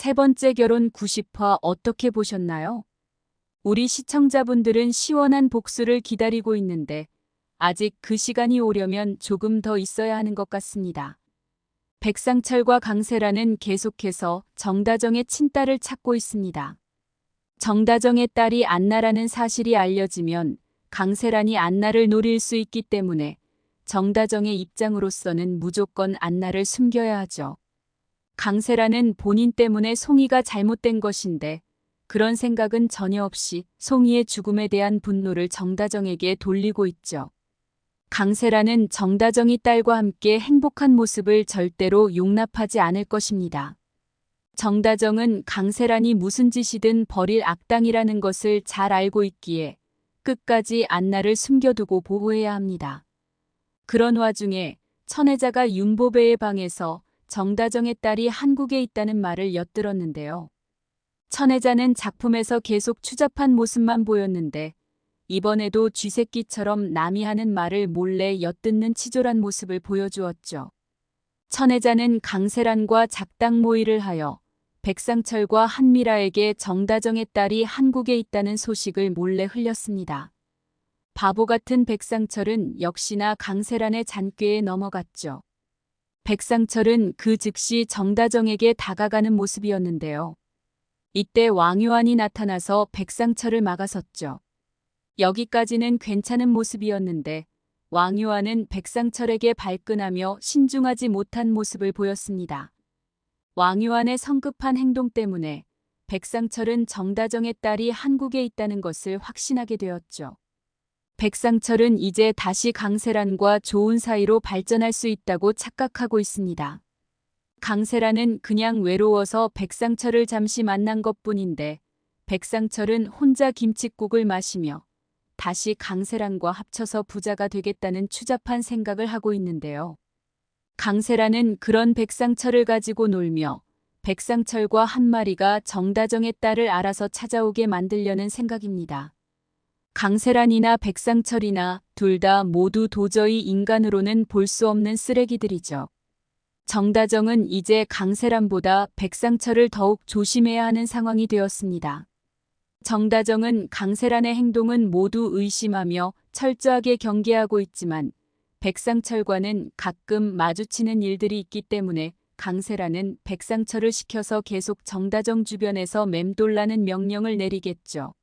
세 번째 결혼 90화 어떻게 보셨나요? 우리 시청자분들은 시원한 복수를 기다리고 있는데 아직 그 시간이 오려면 조금 더 있어야 하는 것 같습니다. 백상철과 강세라는 계속해서 정다정의 친딸을 찾고 있습니다. 정다정의 딸이 안나라는 사실이 알려지면 강세란이 안나를 노릴 수 있기 때문에 정다정의 입장으로서는 무조건 안나를 숨겨야 하죠. 강세라는 본인 때문에 송이가 잘못된 것인데 그런 생각은 전혀 없이 송이의 죽음에 대한 분노를 정다정에게 돌리고 있죠. 강세라는 정다정이 딸과 함께 행복한 모습을 절대로 용납하지 않을 것입니다. 정다정은 강세란이 무슨 짓이든 벌일 악당이라는 것을 잘 알고 있기에 끝까지 안나를 숨겨두고 보호해야 합니다. 그런 와중에 천혜자가 윤보배의 방에서 정다정의 딸이 한국에 있다는 말을 엿들었는데요. 천혜자는 작품에서 계속 추잡한 모습만 보였는데 이번에도 쥐새끼처럼 남이 하는 말을 몰래 엿듣는 치졸한 모습을 보여주었죠. 천혜자는 강세란과 작당 모의를 하여 백상철과 한미라에게 정다정의 딸이 한국에 있다는 소식을 몰래 흘렸습니다. 바보 같은 백상철은 역시나 강세란의 잔꾀에 넘어갔죠. 백상철은 그 즉시 정다정에게 다가가는 모습이었는데요. 이때 왕유안이 나타나서 백상철을 막아섰죠. 여기까지는 괜찮은 모습이었는데 왕유안은 백상철에게 발끈하며 신중하지 못한 모습을 보였습니다. 왕유안의 성급한 행동 때문에 백상철은 정다정의 딸이 한국에 있다는 것을 확신하게 되었죠. 백상철은 이제 다시 강세란과 좋은 사이로 발전할 수 있다고 착각하고 있습니다. 강세란은 그냥 외로워서 백상철을 잠시 만난 것 뿐인데 백상철은 혼자 김칫국을 마시며 다시 강세란과 합쳐서 부자가 되겠다는 추잡한 생각을 하고 있는데요. 강세란은 그런 백상철을 가지고 놀며 백상철과 한 마리가 정다정의 딸을 알아서 찾아오게 만들려는 생각입니다. 강세란이나 백상철이나 둘 다 모두 도저히 인간으로는 볼 수 없는 쓰레기들이죠. 정다정은 이제 강세란보다 백상철을 더욱 조심해야 하는 상황이 되었습니다. 정다정은 강세란의 행동은 모두 의심하며 철저하게 경계하고 있지만 백상철과는 가끔 마주치는 일들이 있기 때문에 강세란은 백상철을 시켜서 계속 정다정 주변에서 맴돌라는 명령을 내리겠죠.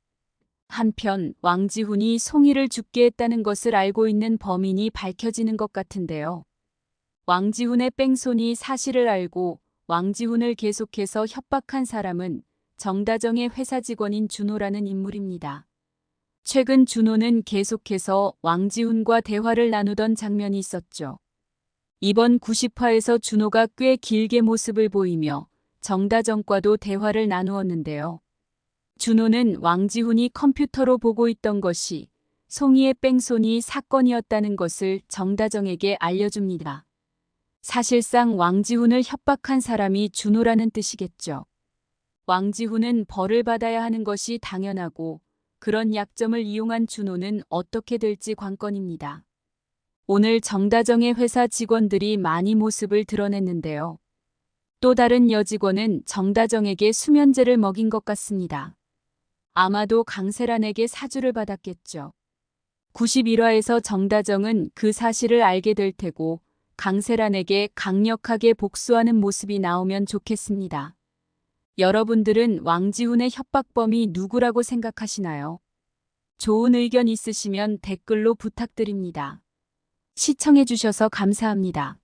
한편 왕지훈이 송이를 죽게 했다는 것을 알고 있는 범인이 밝혀지는 것 같은데요. 왕지훈의 뺑소니 사실을 알고 왕지훈을 계속해서 협박한 사람은 정다정의 회사 직원인 준호라는 인물입니다. 최근 준호는 계속해서 왕지훈과 대화를 나누던 장면이 있었죠. 이번 90화에서 준호가 꽤 길게 모습을 보이며 정다정과도 대화를 나누었는데요. 준호는 왕지훈이 컴퓨터로 보고 있던 것이 송이의 뺑소니 사건이었다는 것을 정다정에게 알려줍니다. 사실상 왕지훈을 협박한 사람이 준호라는 뜻이겠죠. 왕지훈은 벌을 받아야 하는 것이 당연하고 그런 약점을 이용한 준호는 어떻게 될지 관건입니다. 오늘 정다정의 회사 직원들이 많이 모습을 드러냈는데요. 또 다른 여직원은 정다정에게 수면제를 먹인 것 같습니다. 아마도 강세란에게 사주를 받았겠죠. 91화에서 정다정은 그 사실을 알게 될 테고 강세란에게 강력하게 복수하는 모습이 나오면 좋겠습니다. 여러분들은 왕지훈의 협박범이 누구라고 생각하시나요? 좋은 의견 있으시면 댓글로 부탁드립니다. 시청해주셔서 감사합니다.